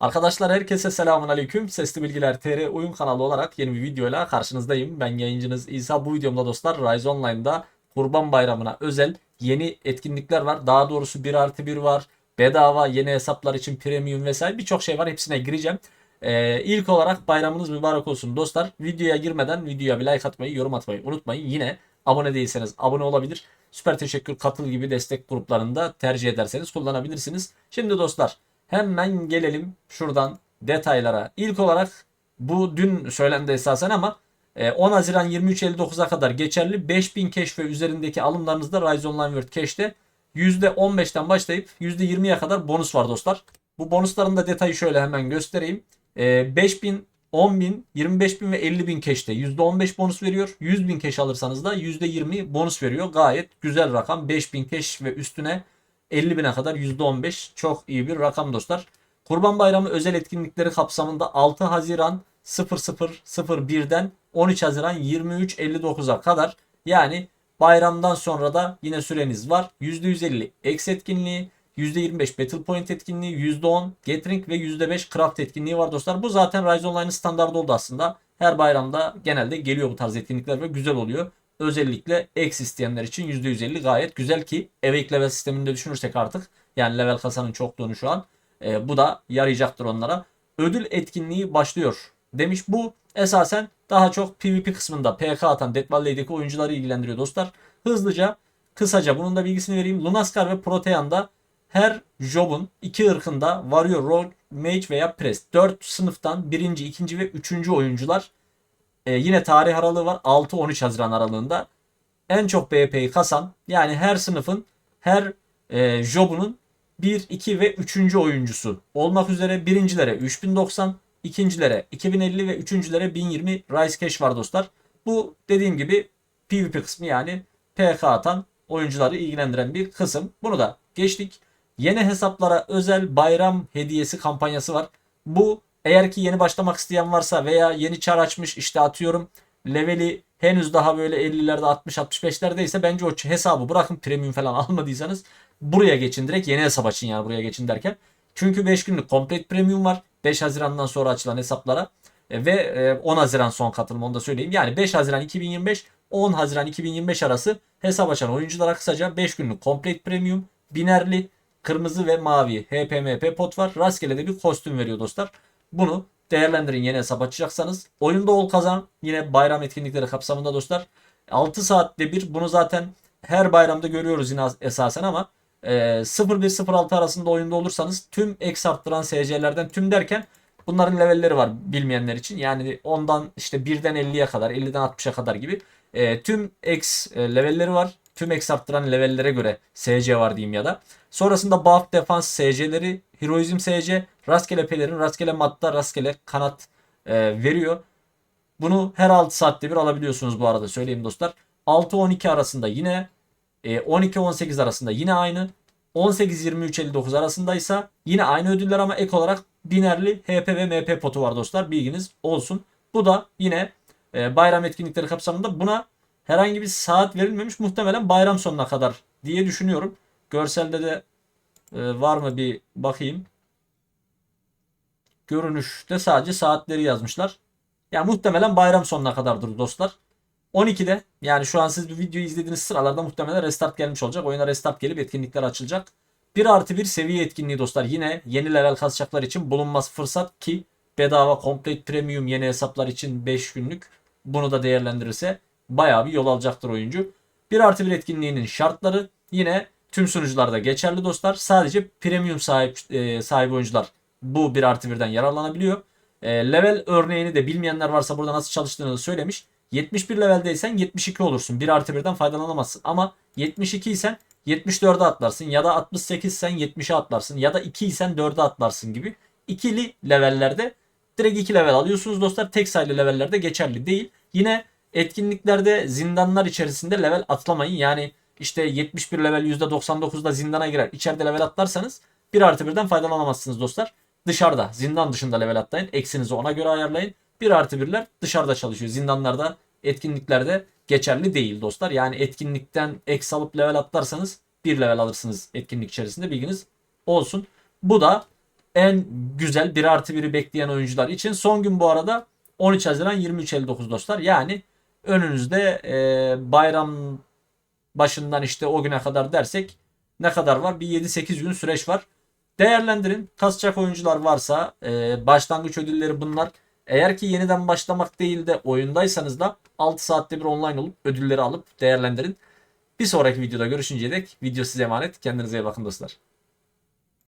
Arkadaşlar herkese selamun aleyküm. Sesli Bilgiler TR oyun kanalı olarak yeni bir videoyla karşınızdayım. Ben yayıncınız İsa. Bu videomda dostlar Rise Online'da Kurban Bayramı'na özel yeni etkinlikler var. Daha doğrusu 1 artı 1 var. Bedava yeni hesaplar için premium vesaire birçok şey var. Hepsine gireceğim. Ee, ilk olarak bayramınız mübarek olsun dostlar. Videoya girmeden videoya bir like atmayı, yorum atmayı unutmayın. Yine abone değilseniz abone olabilir. Süper teşekkür katıl gibi destek gruplarında tercih ederseniz kullanabilirsiniz. Şimdi dostlar Hemen gelelim şuradan detaylara. İlk olarak bu dün söylendi esasen ama e, 10 Haziran 23.59'a kadar geçerli 5000 cash ve üzerindeki alımlarınızda Rise Online World Cash'te %15'ten başlayıp %20'ye kadar bonus var dostlar. Bu bonusların da detayı şöyle hemen göstereyim. E, 5000, 10.000, 25.000 ve 50.000 cash'te %15 bonus veriyor. 100.000 cash alırsanız da %20 bonus veriyor. Gayet güzel rakam. 5000 cash ve üstüne 50 bine kadar %15 çok iyi bir rakam dostlar. Kurban Bayramı özel etkinlikleri kapsamında 6 Haziran 0001'den 13 Haziran 23.59'a kadar yani bayramdan sonra da yine süreniz var. %150 X etkinliği, %25 Battle Point etkinliği, %10 Gathering ve %5 Craft etkinliği var dostlar. Bu zaten Rise Online'ın standardı oldu aslında. Her bayramda genelde geliyor bu tarz etkinlikler ve güzel oluyor. Özellikle X isteyenler için %150 gayet güzel ki Awake level sisteminde düşünürsek artık yani level kasanın çokluğunu şu an e, bu da yarayacaktır onlara. Ödül etkinliği başlıyor demiş. Bu esasen daha çok PvP kısmında PK atan Dead Valley'deki oyuncuları ilgilendiriyor dostlar. Hızlıca kısaca bunun da bilgisini vereyim. Lunaskar ve Protean'da her job'un iki ırkında Warrior, Rogue, Mage veya Priest 4 sınıftan birinci, ikinci ve üçüncü oyuncular e, yine tarih aralığı var. 6-13 Haziran aralığında. En çok BP'yi kasan yani her sınıfın her e, jobunun 1, 2 ve 3. oyuncusu olmak üzere birincilere 3090, ikincilere 2050 ve üçüncülere 1020 Rise Cash var dostlar. Bu dediğim gibi PvP kısmı yani PK atan oyuncuları ilgilendiren bir kısım. Bunu da geçtik. Yeni hesaplara özel bayram hediyesi kampanyası var. Bu eğer ki yeni başlamak isteyen varsa veya yeni çar açmış işte atıyorum leveli henüz daha böyle 50'lerde 60-65'lerde ise bence o hesabı bırakın premium falan almadıysanız buraya geçin direkt yeni hesap açın yani buraya geçin derken. Çünkü 5 günlük komplet premium var 5 Haziran'dan sonra açılan hesaplara E, ve e, 10 Haziran son katılım onu da söyleyeyim. Yani 5 Haziran 2025 10 Haziran 2025 arası hesap açan oyunculara kısaca 5 günlük komplet premium binerli kırmızı ve mavi HPMP pot var. Rastgele de bir kostüm veriyor dostlar. Bunu değerlendirin yeni hesap açacaksanız. Oyunda ol kazan yine bayram etkinlikleri kapsamında dostlar. 6 saatte bir bunu zaten her bayramda görüyoruz yine esasen ama e, 0-1-0-6 arasında oyunda olursanız tüm X arttıran SC'lerden tüm derken bunların levelleri var bilmeyenler için. Yani ondan işte 1'den 50'ye kadar 50'den 60'a kadar gibi e, tüm X e, levelleri var. Tüm X arttıran levellere göre SC var diyeyim ya da. Sonrasında buff defans SC'leri, heroizm SC, rastgele pelerin, rastgele matta, rastgele kanat e, veriyor. Bunu her 6 saatte bir alabiliyorsunuz bu arada söyleyeyim dostlar. 6-12 arasında yine e, 12-18 arasında yine aynı. 18-23-59 arasındaysa yine aynı ödüller ama ek olarak binerli HP ve MP potu var dostlar. Bilginiz olsun. Bu da yine e, bayram etkinlikleri kapsamında buna herhangi bir saat verilmemiş. Muhtemelen bayram sonuna kadar diye düşünüyorum. Görselde de e, var mı bir bakayım. Görünüşte sadece saatleri yazmışlar. Yani muhtemelen bayram sonuna kadardır dostlar. 12'de yani şu an siz bu videoyu izlediğiniz sıralarda muhtemelen restart gelmiş olacak. Oyuna restart gelip etkinlikler açılacak. 1 artı 1 seviye etkinliği dostlar. Yine yeni level kasacaklar için bulunmaz fırsat ki bedava complete premium yeni hesaplar için 5 günlük bunu da değerlendirirse bayağı bir yol alacaktır oyuncu. 1 artı 1 etkinliğinin şartları yine tüm sunucularda geçerli dostlar. Sadece premium sahip e, sahibi oyuncular bu 1 artı 1'den yararlanabiliyor. E, level örneğini de bilmeyenler varsa burada nasıl çalıştığını söylemiş. 71 leveldeysen 72 olursun. 1 artı 1'den faydalanamazsın. Ama 72 isen 74'e atlarsın. Ya da 68 isen 70'e atlarsın. Ya da 2 isen 4'e atlarsın gibi. İkili levellerde direkt 2 level alıyorsunuz dostlar. Tek sayılı levellerde geçerli değil. Yine etkinliklerde zindanlar içerisinde level atlamayın. Yani işte 71 level %99'da zindana girer. İçeride level atlarsanız 1 artı 1'den faydalanamazsınız dostlar. Dışarıda zindan dışında level atlayın. Eksinizi ona göre ayarlayın. 1 artı 1'ler dışarıda çalışıyor. Zindanlarda etkinliklerde geçerli değil dostlar. Yani etkinlikten eks alıp level atlarsanız 1 level alırsınız etkinlik içerisinde bilginiz olsun. Bu da en güzel 1 artı 1'i bekleyen oyuncular için. Son gün bu arada 13 Haziran 23.59 dostlar. Yani önünüzde e, bayram başından işte o güne kadar dersek ne kadar var? Bir 7-8 gün süreç var. Değerlendirin. Kasacak oyuncular varsa e, başlangıç ödülleri bunlar. Eğer ki yeniden başlamak değil de oyundaysanız da 6 saatte bir online olup ödülleri alıp değerlendirin. Bir sonraki videoda görüşünceye dek video size emanet. Kendinize iyi bakın dostlar.